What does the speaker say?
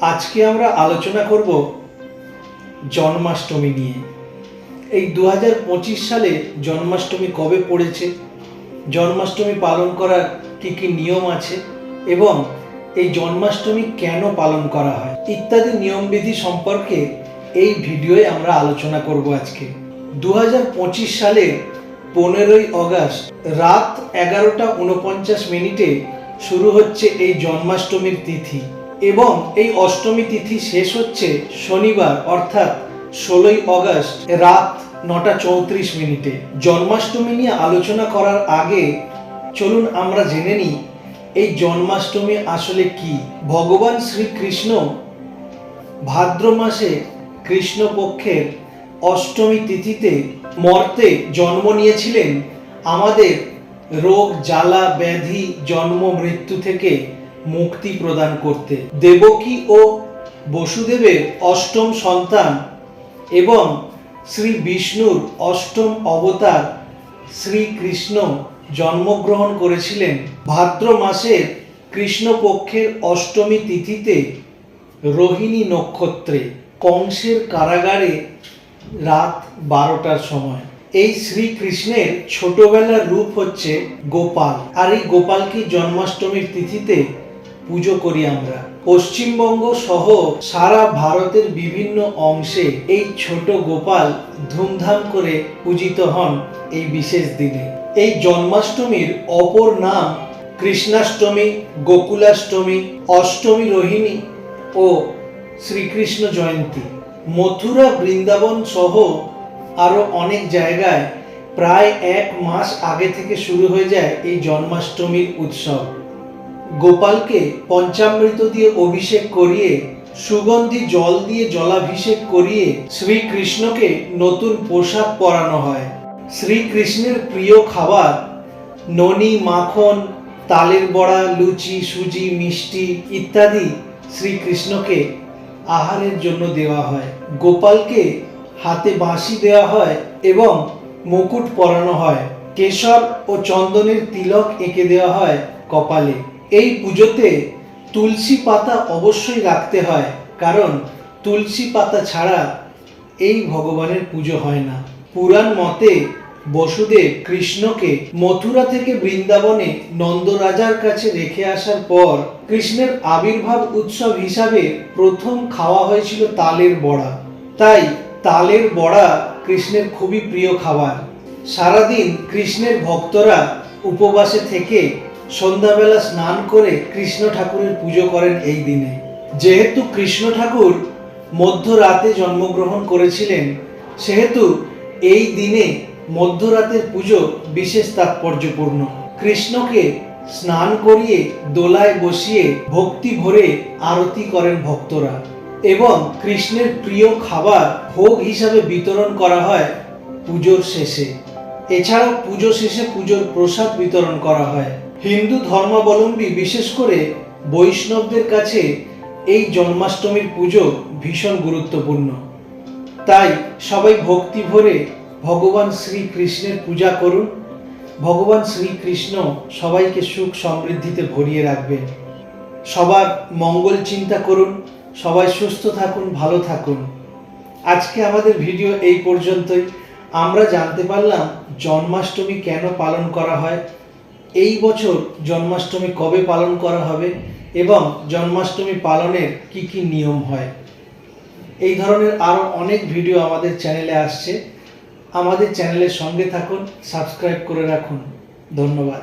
আজকে আমরা আলোচনা করব জন্মাষ্টমী নিয়ে। এই দু হাজার পঁচিশ সালে জন্মাষ্টমী কবে পড়েছে? জন্মাষ্টমী পালন করার কী কী নিয়ম আছে? এবং এই জন্মাষ্টমী কেন পালন করা হয়? ইত্যাদি নিয়মবিধি সম্পর্কে এই ভিডিওয়ে আমরা আলোচনা করব আজকে। দু হাজার পঁচিশ সালে পনেরোই আগস্ট রাত এগারোটা উনপঞ্চাশ মিনিটে শুরু হচ্ছে এই জন্মাষ্টমীর তিথি। এবং এই অষ্টমী তিথি শেষ হচ্ছে শনিবার, অর্থাৎ ষোলোই আগস্ট রাত নটা চৌত্রিশ মিনিটে। জন্মাষ্টমী নিয়ে আলোচনা করার আগে চলুন আমরা জেনে নিই, এই জন্মাষ্টমী আসলে কি? ভগবান শ্রীকৃষ্ণ ভাদ্র মাসে কৃষ্ণপক্ষের অষ্টমী তিথিতে মর্তে জন্ম নিয়েছিলেন। আমাদের রোগ, জ্বালা, ব্যাধি, জন্ম, মৃত্যু থেকে মুক্তি প্রদান করতে। দেবকী ও বসুদেবের অষ্টম সন্তান এবং শ্রী বিষ্ণুর অষ্টম অবতার শ্রীকৃষ্ণ জন্মগ্রহণ করেছিলেন। ভাদ্র মাসের কৃষ্ণপক্ষের অষ্টমী তিথিতে রোহিণী নক্ষত্রে কংসের কারাগারে রাত বারোটার সময়। এই শ্রীকৃষ্ণের ছোটবেলার রূপ হচ্ছে গোপাল। আর এই গোপালকে জন্মাষ্টমীর তিথিতে পুজো করি আমরা। পশ্চিমবঙ্গ সহ সারা ভারতের বিভিন্ন অংশে এই ছোট গোপাল ধুমধাম করে পূজিত হন এই বিশেষ দিনে। এই জন্মাষ্টমীর অপর নাম কৃষ্ণাষ্টমী, গোকুলাষ্টমী, অষ্টমী রোহিণী ও শ্রীকৃষ্ণ জয়ন্তী। মথুরা, বৃন্দাবন সহ আরও অনেক জায়গায় প্রায় এক মাস আগে থেকে শুরু হয়ে যায় এই জন্মাষ্টমীর উৎসব। গোপালকে পঞ্চামৃত দিয়ে অভিষেক করিয়ে, সুগন্ধি জল দিয়ে জলাভিষেক করিয়ে শ্রীকৃষ্ণকে নতুন পোশাক পরানো হয়। শ্রীকৃষ্ণের প্রিয় খাবার ননি, মাখন, তালের বড়া, লুচি, সুজি, মিষ্টি ইত্যাদি শ্রীকৃষ্ণকে আহারের জন্য দেওয়া হয়। গোপালকে হাতে বাঁশি দেওয়া হয় এবং মুকুট পরানো হয়। কেশর ও চন্দনের তিলক এঁকে দেওয়া হয় কপালে। এই পুজোতে তুলসী পাতা অবশ্যই রাখতে হয়, কারণ তুলসী পাতা ছাড়া এই ভগবানের পুজো হয় না। পুরাণ মতে বসুদেব কৃষ্ণকে মথুরা থেকে বৃন্দাবনে নন্দরাজার কাছে রেখে আসার পর কৃষ্ণের আবির্ভাব উৎসব হিসাবে প্রথম খাওয়া হয়েছিল তালের বড়া। তাই তালের বড়া কৃষ্ণের খুবই প্রিয় খাবার। সারাদিন কৃষ্ণের ভক্তরা উপবাসে থেকে সন্ধ্যাবেলা স্নান করে কৃষ্ণ ঠাকুরের পুজো করেন এই দিনে। যেহেতু কৃষ্ণ ঠাকুর মধ্যরাতে জন্মগ্রহণ করেছিলেন, সেহেতু এই দিনে মধ্যরাতের পুজো বিশেষ তাৎপর্যপূর্ণ। কৃষ্ণকে স্নান করিয়ে দোলায় বসিয়ে ভক্তি ভরে আরতি করেন ভক্তরা এবং কৃষ্ণের প্রিয় খাবার ভোগ হিসাবে বিতরণ করা হয় পুজোর শেষে। এছাড়াও পুজো শেষে পুজোর প্রসাদ বিতরণ করা হয়। হিন্দু ধর্মাবলম্বী, বিশেষ করে বৈষ্ণবদের কাছে এই জন্মাষ্টমীর পুজো ভীষণ গুরুত্বপূর্ণ। তাই সবাই ভক্তি ভরে ভগবান শ্রীকৃষ্ণের পূজা করুন। ভগবান শ্রীকৃষ্ণ সবাইকে সুখ সমৃদ্ধিতে ভরিয়ে রাখবেন। সবার মঙ্গল চিন্তা করুন, সবাই সুস্থ থাকুন, ভালো থাকুন। আজকে আমাদের ভিডিও এই পর্যন্তই। আমরা জানতে পারলাম জন্মাষ্টমী কেন পালন করা হয়। এই বছর জন্মাষ্টমী কবে পালন করা হবে এবং জন্মাষ্টমী পালনের কি কি নিয়ম হয়? এই ধরনের আরও অনেক ভিডিও আমাদের চ্যানেলে আসছে। আমাদের চ্যানেলের সঙ্গে থাকুন, সাবস্ক্রাইব করে রাখুন। ধন্যবাদ।